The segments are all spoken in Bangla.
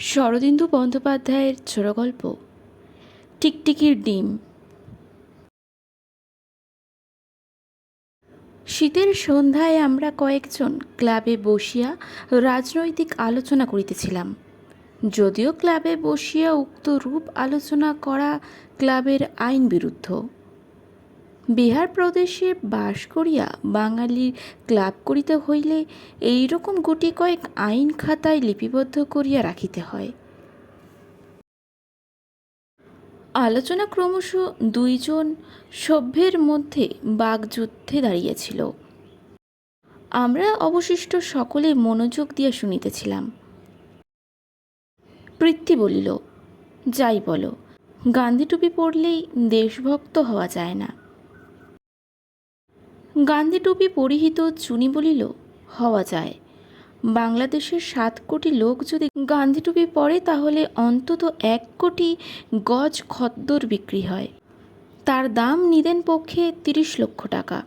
শরদিন্দু বন্দ্যোপাধ্যায়ের ছোট গল্প টিকটিকির ডিম। শীতের সন্ধ্যায় আমরা কয়েকজন ক্লাবে বসিয়া রাজনৈতিক আলোচনা করিতেছিলাম। যদিও ক্লাবে বসিয়া উক্ত রূপ আলোচনা করা ক্লাবের আইন বিরুদ্ধ বিহার প্রদেশে বাস করিয়া বাঙালির ক্লাব করিতে হইলে এই রকম গুটি কয়েক আইন খাতায় লিপিবদ্ধ করিয়া রাখিতে হয়। আলোচনা ক্রমশ দুইজন সভ্যের মধ্যে বাগযুদ্ধে দাঁড়িয়েছিল। আমরা অবশিষ্ট সকলে মনোযোগ দিয়া শুনিতেছিলাম। পৃথ্বী বলিল, যাই বলো, গান্ধী টুপি পরলেই দেশভক্ত হওয়া যায় না। গান্ধী টুপি পরিহিত চুনি বলিল, হওয়া যায়। বাংলাদেশের সাত কোটি লোক যদি গান্ধী টুপি পরে, তাহলে অন্তত এক কোটি গজ খদ্দর বিক্রি হয়। তার দাম নিদেন পক্ষে তিরিশ লক্ষ টাকা।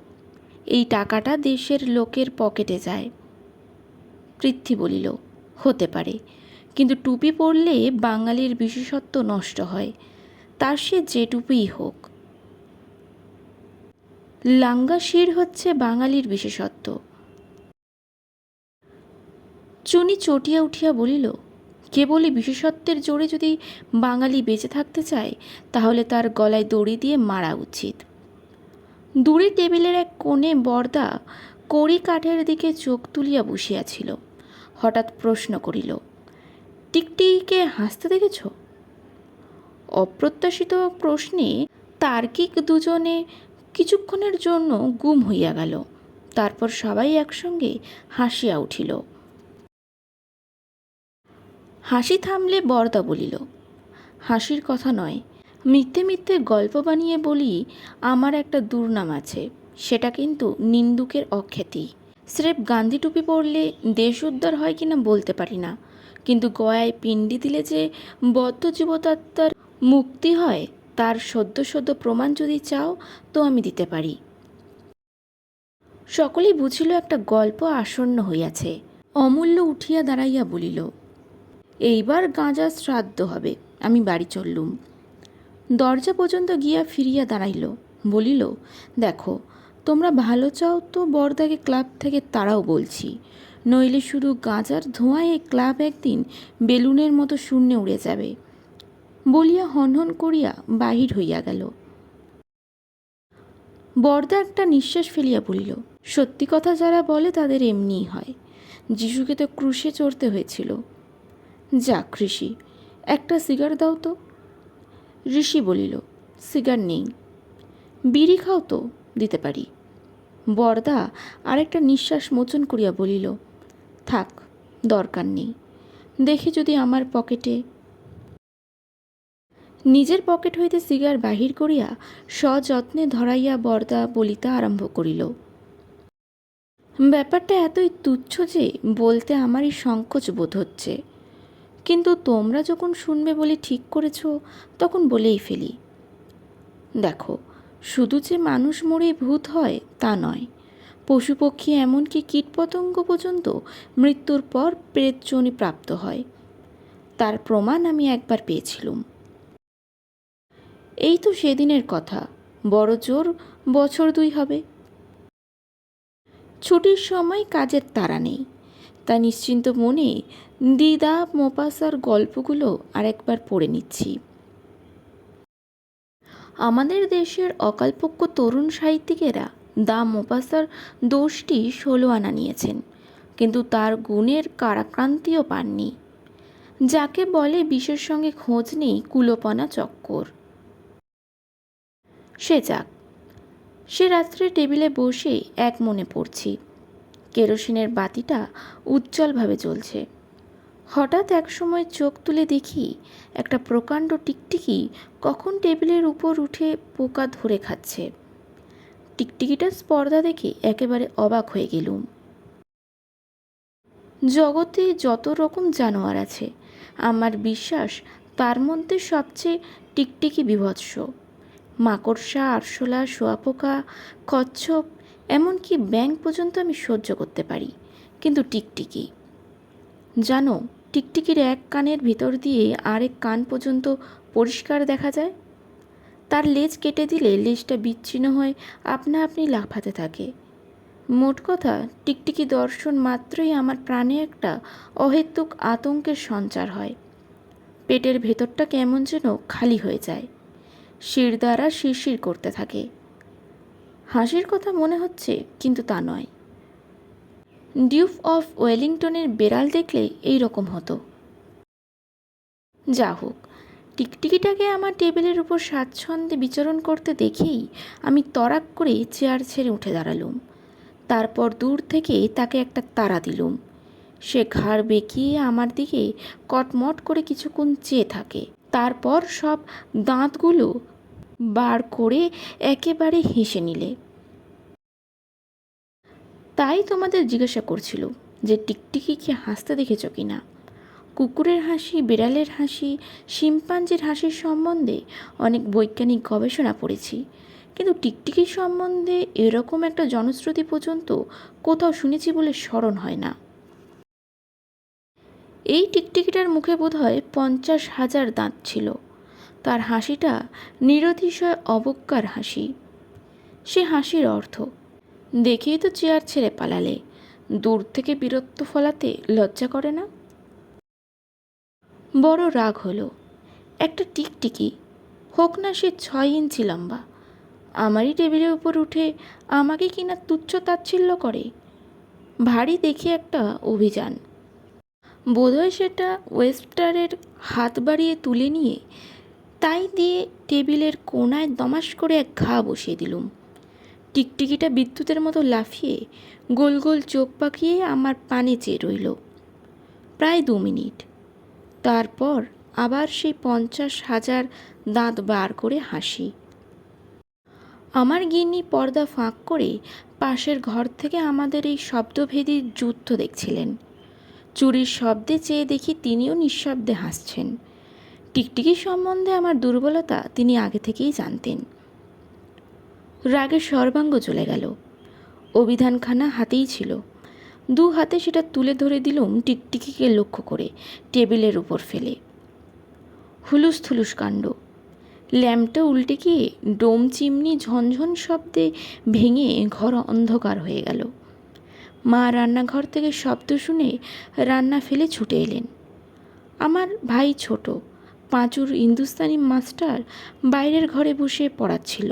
এই টাকাটা দেশের লোকের পকেটে যায়। পৃথ্বী বলিল, হতে পারে। কিন্তু টুপি পরলে বাঙালির বিশেষত্ব নষ্ট হয়। তার সে যে টুপিই হোক। লাঙ্গা শির হচ্ছে বাঙালির বিশেষত্ব। চুনি চটিয়া উঠিয়া বলিল, কেবলই বিশেষত্বের জোরে যদি বাঙালি বেঁচে থাকতে চায়, তাহলে তার গলায় দড়ি দিয়ে মারা উচিত দূরে টেবিলের এক কোণে বর্দা কড়ি কাঠের দিকে চোখ তুলিয়া বসিয়াছিল। হঠাৎ প্রশ্ন করিল টিকটিকে হাসতে দেখেছ অপ্রত্যাশিত প্রশ্নে তার্কিক দুজনে কিছুক্ষণের জন্য গুম হইয়া গেল। তারপর সবাই একসঙ্গে হাসিয়া উঠিল। হাসি থামলে বরদা বলিল, হাসির কথা নয়, মিথ্যে মিথ্যে গল্প বানিয়ে বলি, আমার একটা দুর্নাম আছে, সেটা কিন্তু নিন্দুকের অখ্যাতি স্রেফ গান্ধী টুপি পরলে দেশ উদ্ধার হয় কিনা বলতে পারি না, কিন্তু গয়ায় পিণ্ডি দিলে যে বদ্ধ জীবতাত্মার মুক্তি হয় তার সদ্য সদ্য প্রমাণ যদি চাও, তো আমি দিতে পারি। সকলেই বুঝিল একটা গল্প আসন্ন হইয়াছে। অমূল্য উঠিয়া দাঁড়াইয়া বলিল, এইবার গাঁজা শ্রাদ্ধ হবে, আমি বাড়ি চললুম। দরজা পর্যন্ত গিয়া ফিরিয়া দাঁড়াইল, বলিল, দেখো, তোমরা ভালো চাও তো বরদাকে ক্লাব থেকে তারাও বলছি। নইলে শুধু গাঁজার ধোঁয়ায় ক্লাব একদিন বেলুনের মতো শূন্যে উড়ে যাবে। বলিয়া হনহন করিয়া বাহির হইয়া গেল। বরদা একটা নিঃশ্বাস ফেলিয়া বলিল সত্যি কথা যারা বলে তাদের এমনিই হয়। যিশুকে তো ক্রুশে চড়তে হয়েছিল। যাক ঋষি, একটা সিগার দাও তো। ঋষি বলিল, সিগার নেই। বিড়ি খাও তো, দিতে পারি। বরদা আরেকটা নিঃশ্বাস মোচন করিয়া বলিল, থাক, দরকার নেই। দেখি যদি আমার পকেটে নিজের পকেট হইতে সিগার বাহির করিয়া সযত্নে ধরাইয়া বরদা বলিতে আরম্ভ করিল। ব্যাপারটা এতই তুচ্ছ যে বলতে আমারই সংকোচ বোধ হচ্ছে। কিন্তু তোমরা যখন শুনবে বলে ঠিক করেছ, তখন বলেই ফেলি। দেখো, শুধু যে মানুষ মরে ভূত হয়, তা নয়। পশু পক্ষী এমনকি কীটপতঙ্গ পর্যন্ত মৃত্যুর পর প্রেতজনি প্রাপ্ত হয়। তার প্রমাণ আমি একবার পেয়েছিলুম। এই তো সেদিনের কথা। বড় জোর বছর দুই হবে। ছুটির সময় কাজের তারা নেই। তা নিশ্চিন্ত মনে দিদা, মোপাসার গল্পগুলো আরেকবার পড়ে নিচ্ছি। আমাদের দেশের অকালপক্ষ তরুণ সাহিত্যিকেরা দা, মোপাসার দোষটি ষোলো আনা নিয়েছেন, কিন্তু তার গুণের কারাক্রান্তিও পাননি। যাকে বলে বিষের সঙ্গে খোঁজ নেই কুলোপনা চক্কর। সে যাক। সে রাত্রে টেবিলে বসে এক মনে পড়ছি। কেরোসিনের বাতিটা উজ্জ্বলভাবে জ্বলছে। হঠাৎ এক সময় চোখ তুলে দেখি একটা প্রকাণ্ড টিকটিকি কখন টেবিলের উপর উঠে পোকা ধরে খাচ্ছে। টিকটিকিটার স্পর্ধা দেখে একেবারে অবাক হয়ে গেলুম। জগতে যত রকম জানোয়ার আছে, আমার বিশ্বাস তার মধ্যে সবচেয়ে টিকটিকি বিভৎস। মাকড়সা, আরশোলা, শোয়াপোকা, কচ্ছপ, এমনকি ব্যাঙ পর্যন্ত আমি সহ্য করতে পারি, কিন্তু টিকটিকি। জানো, টিকটিকির এক কানের ভিতর দিয়ে আরেক কান পর্যন্ত পরিষ্কার দেখা যায়? তার লেজ কেটে দিলে লেজটা বিচ্ছিন্ন হয়ে আপনা আপনি লাফাতে থাকে। মোট কথা, টিকটিকি দর্শন মাত্রই আমার প্রাণে একটা অহেতুক আতঙ্কের সঞ্চার হয়। পেটের ভেতরটা কেমন যেন খালি হয়ে যায়। শির দ্বারা শিরশির করতে থাকে। হাসির কথা মনে হচ্ছে, কিন্তু তা নয়। ডিউফ অফ ওয়েলিংটনের বেড়াল দেখলে এই রকম হতো। যা হোক, টিকটিকিটাকে আমার টেবিলের উপর স্বাচ্ছন্দ্যে বিচরণ করতে দেখেই আমি তরাক করে চেয়ার ছেড়ে উঠে দাঁড়ালুম। তারপর দূর থেকে তাকে একটা তারা দিলুম। সে ঘাড় বেঁকিয়ে আমার দিকে কটমট করে কিছুক্ষণ চেয়ে থাকে। তারপর সব দাঁতগুলো বার করে একেবারে হেসে নিলে। তাই তোমাদের জিজ্ঞাসা করছিল যে টিকটিকিকে হাসতে দেখেছ কি না? কুকুরের হাসি, বিড়ালের হাসি, শিম্পাঞ্জির হাসির সম্বন্ধে অনেক বৈজ্ঞানিক গবেষণা পড়েছি। কিন্তু টিকটিকির সম্বন্ধে এরকম একটা জনশ্রুতি পর্যন্ত কোথাও শুনেছি বলে স্মরণ হয় না। এই টিকটিকিটার মুখে বোধ হয় পঞ্চাশ হাজার দাঁত ছিল। তার হাসিটা নিরতিশয় অবজ্ঞার হাসি। সে হাসির অর্থ, দেখেই তো চেয়ার ছেড়ে পালালে, দূর থেকে বীরত্ব ফলাতে লজ্জা করে না? বড় রাগ হলো, একটা টিকটিকি, হোক না সে ছয় ইঞ্চি লম্বা, আমারই টেবিলের উপর উঠে আমাকে কিনা তুচ্ছ তাচ্ছিল্য করে। ভারী দেখি একটা অভিযান। বোধহয় সেটা ওয়েস্টারের হাত বাড়িয়ে তুলে নিয়ে তাই দিয়ে টেবিলের কোনায় দমাস করে এক ঘা বসিয়ে দিলুম। টিকটিকিটা বিদ্যুতের মতো লাফিয়ে গোল গোল চোখ পাকিয়ে আমার পানে চেয়ে রইল। প্রায় দু মিনিট। তারপর আবার সেই পঞ্চাশ হাজার দাঁত বার করে হাসি। আমার গিন্নি পর্দা ফাঁক করে পাশের ঘর থেকে আমাদের এই শব্দভেদী যুদ্ধ দেখছিলেন। চুরির শব্দে চেয়ে দেখি তিনিও নিঃশব্দে হাসছেন। টিকটিকি সম্বন্ধে আমার দুর্বলতা তিনি আগে থেকেই জানতেন। রাগের সর্বাঙ্গ চলে গেল। অভিধানখানা হাতেই ছিল। দু হাতে সেটা তুলে ধরে দিলুম টিকটিকিকে লক্ষ্য করে, টেবিলের উপর ফেলে। হুলুস থুলুস কাণ্ড। ল্যাম্পটা উল্টে গিয়ে ডোম চিমনি ঝনঝন শব্দে ভেঙে ঘর অন্ধকার হয়ে গেল। মা রান্নাঘর থেকে শব্দ শুনে রান্না ফেলে ছুটে এলেন। আমার ভাই ছোট। পাঁচুর হিন্দুস্তানি মাস্টার বাইরের ঘরে বসে পড়াচ্ছিল।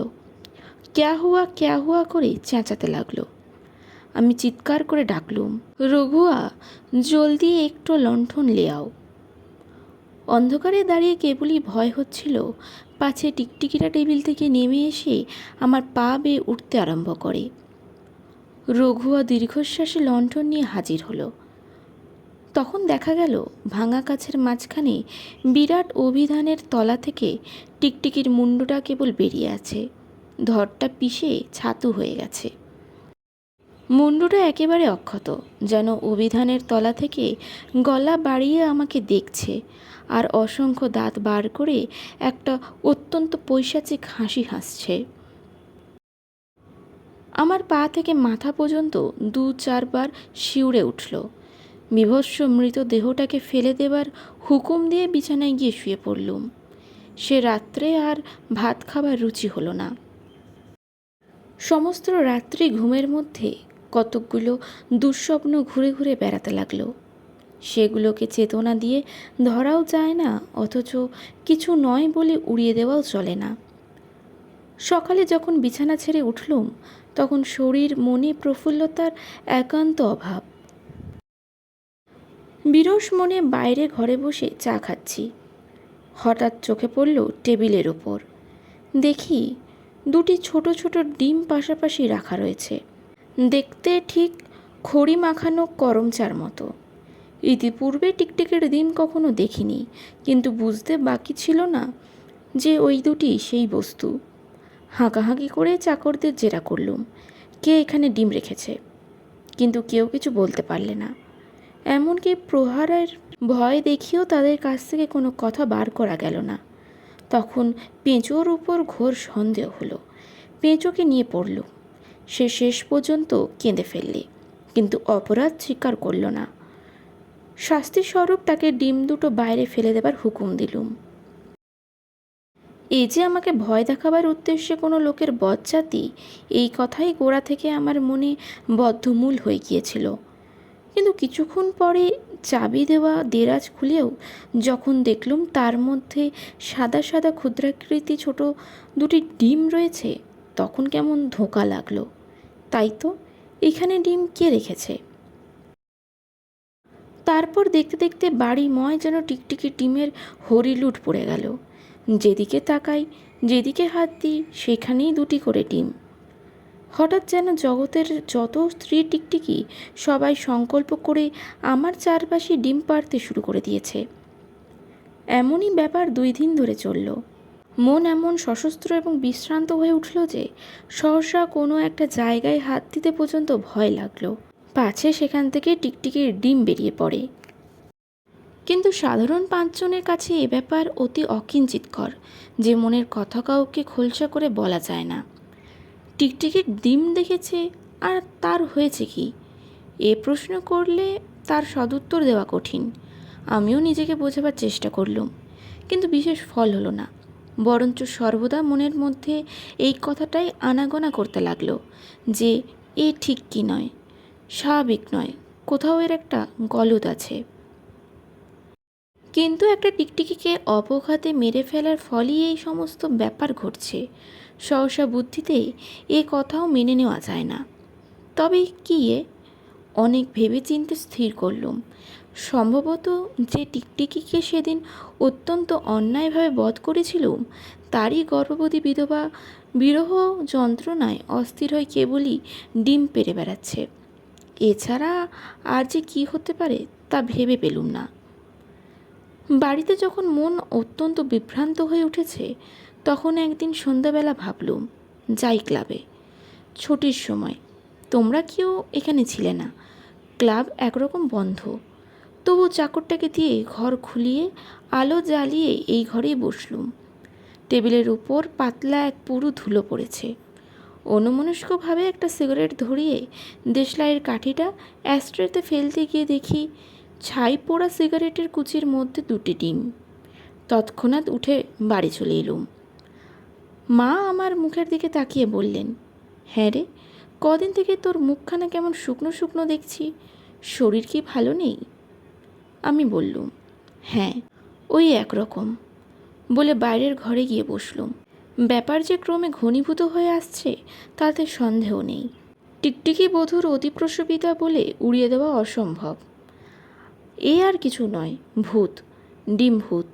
ক্যা হুয়া ক্যা হুয়া করে চেঁচাতে লাগল। আমি চিৎকার করে ডাকলুম, রঘুয়া, জলদি একটু লণ্ঠন লেয়াও অন্ধকারে দাঁড়িয়ে কেবলই ভয় হচ্ছিল, পাছে টিকটিকিটা টেবিল থেকে নেমে এসে আমার পা বেয়ে উঠতে আরম্ভ করে। রঘুয়া দীর্ঘশ্বাসে লণ্ঠন নিয়ে হাজির হলো। তখন দেখা গেল ভাঙা কাছের মাঝখানে বিরাট অভিধানের তলা থেকে টিকটিকির মুন্ডুটা কেবল বেরিয়ে আছে। ধরটা পিষে ছাতু হয়ে গেছে। মুন্ডুটা একেবারে অক্ষত, যেন অভিধানের তলা থেকে গলা বাড়িয়ে আমাকে দেখছে আর অসংখ্য দাঁত বার করে একটা অত্যন্ত পৈশাচিক হাসি হাসছে। আমার পা থেকে মাথা পর্যন্ত দু চারবার শিউরে উঠল। বিভৎস মৃত দেহটাকে ফেলে দেবার হুকুম দিয়ে বিছানায় গিয়ে শুয়ে পড়লুম। সে রাত্রে আর ভাত খাবার রুচি হলো না। সমস্ত রাত্রি ঘুমের মধ্যে কতকগুলো দুঃস্বপ্ন ঘুরে ঘুরে বেড়াতে লাগল। সেগুলোকে চেতনা দিয়ে ধরাও যায় না, অথচ কিছু নয় বলে উড়িয়ে দেওয়াও চলে না। সকালে যখন বিছানা ছেড়ে উঠলুম, তখন শরীর, মনে প্রফুল্লতার একান্ত অভাব। বিরস মনে বাইরে ঘরে বসে চা খাচ্ছি। হঠাৎ চোখে পড়ল টেবিলের ওপর দেখি দুটি ছোট ছোট ডিম পাশাপাশি রাখা রয়েছে। দেখতে ঠিক খড়ি মাখানো করমচার মতো। ইতিপূর্বে টিকটিকের ডিম কখনো দেখিনি, কিন্তু বুঝতে বাকি ছিল না যে ওই দুটি সেই বস্তু। হাঁকাহাঁকি করে চাকরদের জেরা করলুম, কে এখানে ডিম রেখেছে? কিন্তু কেউ কিছু বলতে পারলে না। এমনকি প্রহারের ভয় দেখিয়েও তাদের কাছ থেকে কোনো কথা বার করা গেল না। তখন পেঁচোর উপর ঘোর সন্দেহ হলো। পেঁচোকে নিয়ে পড়ল। সে শেষ পর্যন্ত কেঁদে ফেললে, কিন্তু অপরাধ স্বীকার করল না। শাস্তিস্বরূপ তাকে ডিম দুটো বাইরে ফেলে দেবার হুকুম দিলুম। এই যে আমাকে ভয় দেখাবার উদ্দেশ্যে কোনো লোকের বজ্জাতি এই কথাই গোড়া থেকে আমার মনে বদ্ধমূল হয়ে গিয়েছিল। কিন্তু কিছুক্ষণ পরে চাবি দেওয়া দেরাজ খুলেও যখন দেখলুম তার মধ্যে সাদা সাদা ক্ষুদ্রাকৃতি ছোট দুটি ডিম রয়েছে, তখন কেমন ধোঁকা লাগল। তাই তো, এখানে ডিম কে রেখেছে? তারপর দেখতে দেখতে বাড়িময় যেন টিকটিকি ডিমের হরিলুট পড়ে গেল। যেদিকে তাকাই, যেদিকে হাত দিই, সেখানেই দুটি করে ডিম। হঠাৎ যেন জগতের যত স্ত্রী টিকটিকি সবাই সংকল্প করে আমার চারপাশে ডিম পাড়তে শুরু করে দিয়েছে। এমনই ব্যাপার দুই দিন ধরে চলল। মন এমন সশস্ত্র এবং বিশ্রান্ত হয়ে উঠল যে, সহসা কোনো একটা জায়গায় হাত দিতে পর্যন্ত ভয় লাগল। পাছে সেখান থেকে টিকটিকির ডিম বেরিয়ে পড়ে। কিন্তু সাধারণ পাঁচজনের কাছে এ ব্যাপার অতি অকিঞ্চিতকর। যে মনের কথা কাউকে খোলসা করে বলা যায় না। টিকটিকির ডিম দেখেছে আর তার হয়েছে কি? এ প্রশ্ন করলে তার সদুত্তর দেওয়া কঠিন। আমিও নিজেকে বোঝাবার চেষ্টা করলুম, কিন্তু বিশেষ ফল হলো না। বরঞ্চ সর্বদা মনের মধ্যে এই কথাটাই আনাগোনা করতে লাগল যে, এ ঠিক কি নয়? স্বাভাবিক নয়, কোথাও এর একটা গলদ আছে। কিন্তু একটা টিকটিকিকে অপঘাতে মেরে ফেলার ফলই এই সমস্ত ব্যাপার ঘটছে। সহসা বুদ্ধিতেই এ কথাও মেনে নেওয়া যায় না। তবে কি এ? অনেক ভেবে চিনতে স্থির করলুম। সম্ভবত যে টিকটিকিকে সেদিন অত্যন্ত অন্যায়ভাবে বধ করেছিলুম, তারই গর্ভবতী বিধবা বিরহ যন্ত্রণায় অস্থির হয়ে কেবলই ডিম পেরে বেড়াচ্ছে। এছাড়া আর যে কি হতে পারে তা ভেবে পেলুম না। বাড়িতে যখন মন অত্যন্ত বিভ্রান্ত হয়ে উঠেছে তখন একদিন সন্ধ্যাবেলা ভাবলুম, যাই ক্লাবে। ছুটির সময়। তোমরা কেউ এখানে ছিলে না। ক্লাব একরকম বন্ধ। তবু চাকরটাকে দিয়ে ঘর খুলিয়ে আলো জ্বালিয়ে এই ঘরেই বসলুম। টেবিলের উপর পাতলা এক পুরু ধুলো পড়েছে। অন্যমনস্কভাবে একটা সিগারেট ধরিয়ে দেশলাইয়ের কাঠিটা অ্যাস্ট্রেতে ফেলতে গিয়ে দেখি ছাই পোড়া সিগারেটের কুচির মধ্যে দুটি ডিম। তৎক্ষণাৎ উঠে বাড়ি চলে এলুম। মা আমার মুখের দিকে তাকিয়ে বললেন হ্যাঁ রে, কদিন থেকে তোর মুখখানা কেমন শুকনো শুকনো দেখছি, শরীর কি ভালো নেই? আমি বললুম হ্যাঁ ওই একরকম। বলে বাইরের ঘরে গিয়ে বসলুম। ব্যাপার যে ক্রমে ঘনীভূত হয়ে আসছে, তাতে সন্দেহ নেই। টিকটিকি বধূর অতিপ্রসবিতা বলে উড়িয়ে দেওয়া অসম্ভব। এ আর কিছু নয়, ভূত, ডিম ভূত।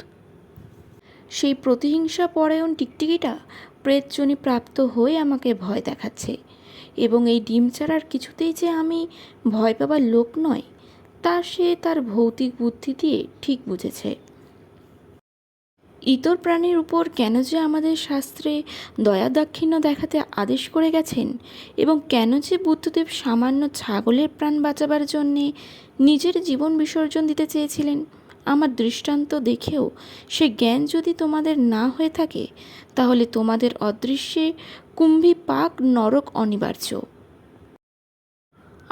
সেই প্রতিহিংসা পরায়ণ টিকটিকিটা প্রেতজনী প্রাপ্ত হয়ে আমাকে ভয় দেখাচ্ছে। এবং এই ডিম ছাড়ার কিছুতেই যে আমি ভয় পাবার লোক নয়, তা সে তার ভৌতিক বুদ্ধি দিয়ে ঠিক বুঝেছে। ইতর প্রাণীর উপর কেন যে আমাদের শাস্ত্রে দয়া দাক্ষিণ্য দেখাতে আদেশ করে গেছেন এবং কেন যে বুদ্ধদেব সামান্য ছাগলের প্রাণ বাঁচাবার জন্যে নিজের জীবন বিসর্জন দিতে চেয়েছিলেন আমার দৃষ্টান্ত দেখেও সে জ্ঞান যদি তোমাদের না হয়ে থাকে, তাহলে তোমাদের অদৃশ্যে কুম্ভী পাক নরক অনিবার্য।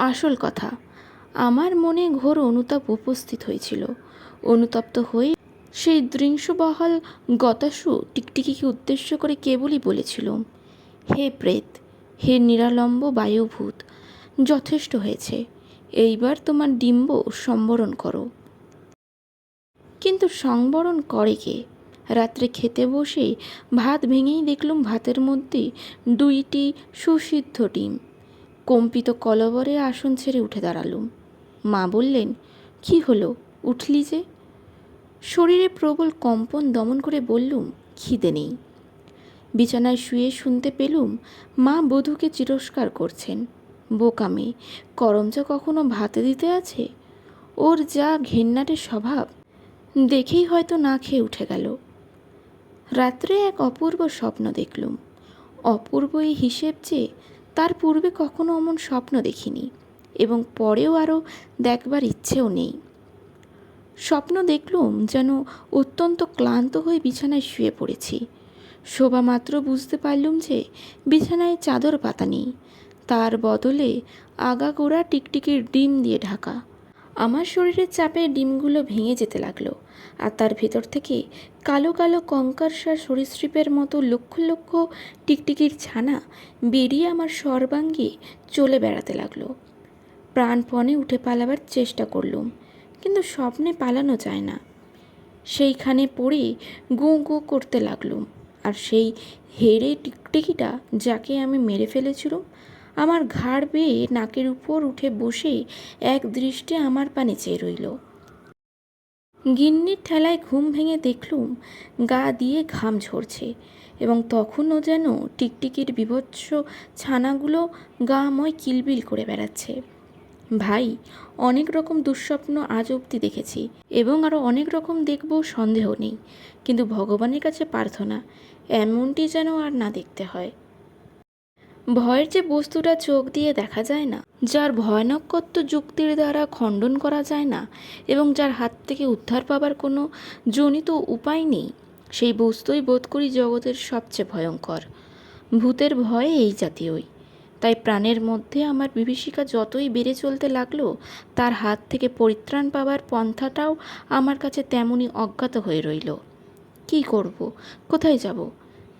আসল কথা, আমার মনে ঘোর অনুতাপ উপস্থিত হয়েছিল। অনুতপ্ত হয়ে সেই দৃংশবহাল গতাসু টিকটিকিকে উদ্দেশ্য করে কেবলই বলেছিল, হে প্রেত, হে নিরালম্ব বায়ুভূত, যথেষ্ট হয়েছে, এইবার তোমার ডিম্ব সম্বরণ করো। কিন্তু সংবরণ করে কে? রাত্রে খেতে বসে ভাত ভেঙেই দেখলুম ভাতের মধ্যে দুইটি সুসিদ্ধ ডিম। কম্পিত কলবরে আসন ছেড়ে উঠে দাঁড়ালুম। মা বললেন, কি হলো? উঠলি যে? শরীরে প্রবল কম্পন দমন করে বললুম, খিদে নেই। বিছানায় শুয়ে শুনতে পেলুম মা বধূকে চিরস্কার করছেন। বোকামে করমচা কখনো ভাতে দিতে আছে? ওর যা ঘেন্নাটে স্বভাব দেখেই হয়তো না খেয়ে উঠে গেল। রাত্রে এক অপূর্ব স্বপ্ন দেখলুম। অপূর্ব এই হিসেব যে, তার পূর্বে কখনো অমন স্বপ্ন দেখিনি এবং পরেও আরও দেখবার ইচ্ছেও নেই। স্বপ্ন দেখলুম যেন অত্যন্ত ক্লান্ত হয়ে বিছানায় শুয়ে পড়েছি। শোভা মাত্র বুঝতে পারলুম যে, বিছানায় চাদর পাতা নেই। তার বদলে আগাগোড়া টিকটিকির ডিম দিয়ে ঢাকা। আমার শরীরের চাপে ডিমগুলো ভেঙে যেতে লাগল আর তার ভেতর থেকে কালো কালো কঙ্কারসার সরীসৃপের মতো লক্ষ লক্ষ টিকটিকির ছানা বেরিয়ে আমার সর্বাঙ্গে চলে বেড়াতে লাগল। প্রাণপণে উঠে পালাবার চেষ্টা করলুম, কিন্তু স্বপ্নে পালানো যায় না। সেইখানে পড়ে গো গো করতে লাগলুম আর সেই হেরে টিকটিকিটা যাকে আমি মেরে ফেলেছিলুম আমার ঘাড় বেয়ে নাকের উপর উঠে বসে এক দৃষ্টে আমার পানে চেয়ে রইল। গিন্নির ঠেলায় ঘুম ভেঙে দেখলুম গা দিয়ে ঘাম ঝরছে এবং তখনও যেন টিকটিকির বিভৎস ছানাগুলো গাময় কিলবিল করে বেড়াচ্ছে। ভাই, অনেক রকম দুঃস্বপ্ন আজ অবধি দেখেছি এবং আরও অনেক রকম দেখব সন্দেহ নেই, কিন্তু ভগবানের কাছে প্রার্থনা, এমনটি যেন আর না দেখতে হয়। ভয়ের যে বস্তুটা চোখ দিয়ে দেখা যায় না, যার ভয়ানকত্ব যুক্তির দ্বারা খণ্ডন করা যায় না এবং যার হাত থেকে উদ্ধার পাবার কোনো জনিত উপায় নেই, সেই বস্তুই বোধ করি জগতের সবচেয়ে ভয়ঙ্কর। ভূতের ভয় এই জাতীয়ই। তাই প্রাণের মধ্যে আমার বিভীষিকা যতই বেড়ে চলতে লাগল, তার হাত থেকে পরিত্রাণ পাবার পন্থাটাও আমার কাছে তেমনই অজ্ঞাত হয়ে রইল। কী করব? কোথায় যাব?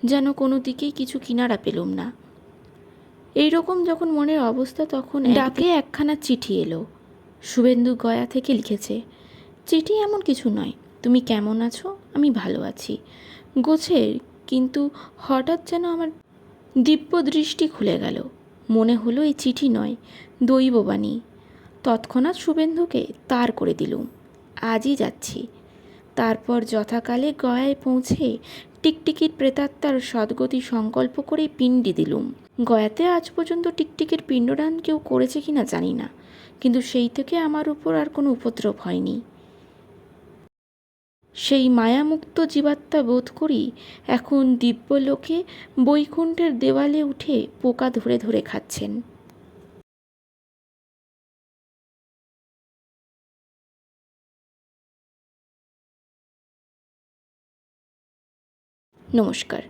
যেন কোনো দিকেই কিছু কিনারা পেলুম না। এই রকম যখন মনের অবস্থা, তখন ডাকে একখানা চিঠি এলো। শুভেন্দু গয়া থেকে লিখেছে, চিঠি এমন কিছু নয়। তুমি কেমন আছো? আমি ভালো আছি। গোছের, কিন্তু হঠাৎ যেন আমার দিব্য দৃষ্টি খুলে গেল। মনে হলো এই চিঠি নয়, দৈববাণী। তৎক্ষণাৎ শুভেন্দুকে তার করে দিলুম। আজই যাচ্ছি। তারপর যথাকালে গয়ায় পৌঁছে টিকটিকির প্রেতাত্মার সদ্গতি সংকল্প করেই পিণ্ডি দিলুম। গয়াতে আজ পর্যন্ত টিকটিকির পিণ্ডদান কেউ করেছে কিনা জানি না, কিন্তু সেই থেকে আমার উপর আর কোনো উপদ্রব হয়নি। সেই মায়ামুক্ত জীবাত্মা বোধ করি এখন দিব্যলোকে বৈকুণ্ঠের দেওয়ালে উঠে পোকা ধরে ধরে খাচ্ছেন। নমস্কার।